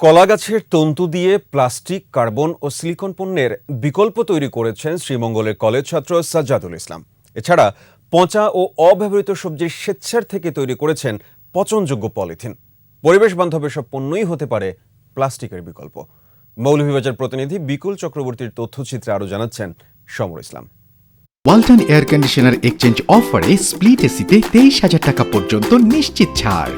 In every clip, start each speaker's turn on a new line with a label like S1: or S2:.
S1: কলাগাছের তন্তু দিয়ে plastic, carbon ও silicon পণ্যের বিকল্প তৈরি করেছেন শ্রীমঙ্গলের কলেজ ছাত্র সাজ্জাদুল ইসলাম। এছাড়া পচা ও অব্যবহৃত সবজির স্বেচ্ছার থেকে তৈরি করেছেন পচনযোগ্য পলিথিন। পরিবেশ বান্ধব এসব পণ্যই হতে পারে প্লাস্টিকের বিকল্প। মৌলভীবাজার প্রতিনিধি বিকুল চক্রবর্তীর তথ্যচিত্রে আরও জানাচ্ছেন Samar Islam.
S2: Walton air conditioner exchange অফারে স্প্লিট এসিতে তেইশ হাজার টাকা পর্যন্ত নিশ্চিত ছাড়।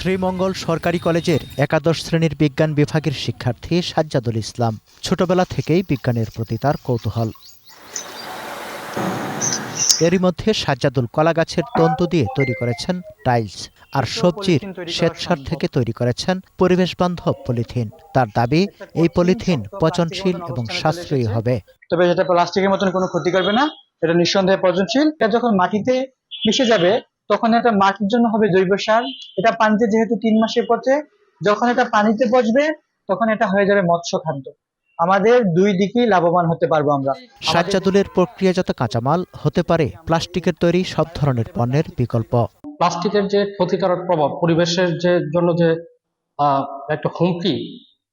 S3: শ্রীমঙ্গল সরকারি কলেজের একাদশ শ্রেণির বিজ্ঞান বিভাগের শিক্ষার্থী সাজ্জাদুল ইসলাম ছোটবেলা থেকেই বিজ্ঞানের প্রতি তার কৌতূহল। এরই মধ্যে সাজ্জাদুল কলা গাছের তন্তু দিয়ে তৈরি করেছেন টাইলস আর সবজির শ্বেতসার থেকে তৈরি করেছেন পরিবেশ বান্ধব পলিথিন। তার দাবি এই পলিথিন পচনশীল এবং সাশ্রয়ী হবে।
S4: তবে যেটা প্লাস্টিকের মতন কোনো ক্ষতি করবে না। এটা নিঃসন্দেহে পচনশীল। এটা যখন মাটিতে মিশে যাবে তখন এটা মাটির জন্য হবে জৈব সার। এটা পানিতে যেহেতু তিন মাসে পচে যখন এটা পানিতে পচবে তখন এটা হয়ে যাবে মৎস্য খাদ্য। আমাদের দুই দিকেই লাভবান হতে পারব আমরা।
S3: সাজ্জাদুলের প্রক্রিয়াজাত কাঁচামাল হতে পারে প্লাস্টিকের তৈরি সব ধরনের পণ্যের বিকল্প।
S5: প্লাস্টিকের যে ক্ষতিকারক প্রভাব পরিবেশের যে জন্য যে আহ, একটা হুমকি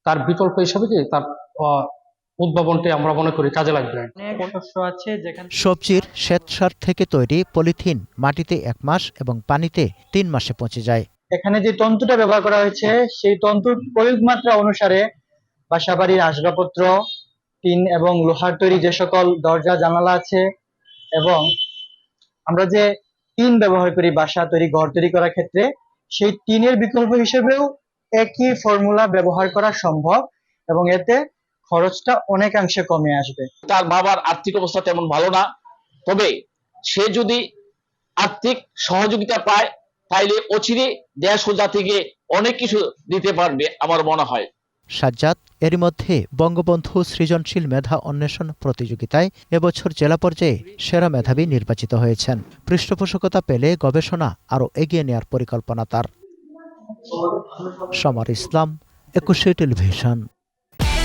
S5: তার বিকল্প হিসাবে কি তার আহ, উদ্ভাবনটি আমরা মনে করি কাজে লাগবে।
S3: সবজির শ্বেতসার থেকে তৈরি পলিথিন মাটিতে এক মাস এবং পানিতে তিন মাসে পচে যায়।
S4: এখানে যে তন্তুটা ব্যবহার করা হয়েছে সেই তন্তুর প্রয়োগ মাত্রা অনুসারে বাসাবাড়ির আসবাবপত্র টিন এবং লোহার তৈরি যে সকল দরজা জানালা আছে এবং আমরা যে টিন ব্যবহার করি বাসা তৈরি ঘর তৈরি করার ক্ষেত্রে সেই টিনের বিকল্প হিসেবেও একই ফর্মুলা ব্যবহার করা সম্ভব এবং এতে খরচটা অনেকাংশে কমে আসবে।
S6: তার বাবার আর্থিক অবস্থা তেমন ভালো না। তবে সে যদি আর্থিক সহযোগিতা পায় তাইলে অচিরে দেশ ও জাতিকে অনেক কিছু দিতে পারবে আমার মনে হয়।
S3: সাজ্জাদ এর মধ্যে বঙ্গবন্ধু সৃজনশীল মেধা অন্বেষণ প্রতিযোগিতায় এবছর জেলা পর্যায়ে সেরা মেধাবী নির্বাচিত হয়েছেন। পৃষ্ঠপোষকতা পেলে গবেষণা আরও এগিয়ে নেওয়ার পরিকল্পনা তার। সমর ইসলাম একুশে টেলিভিশন।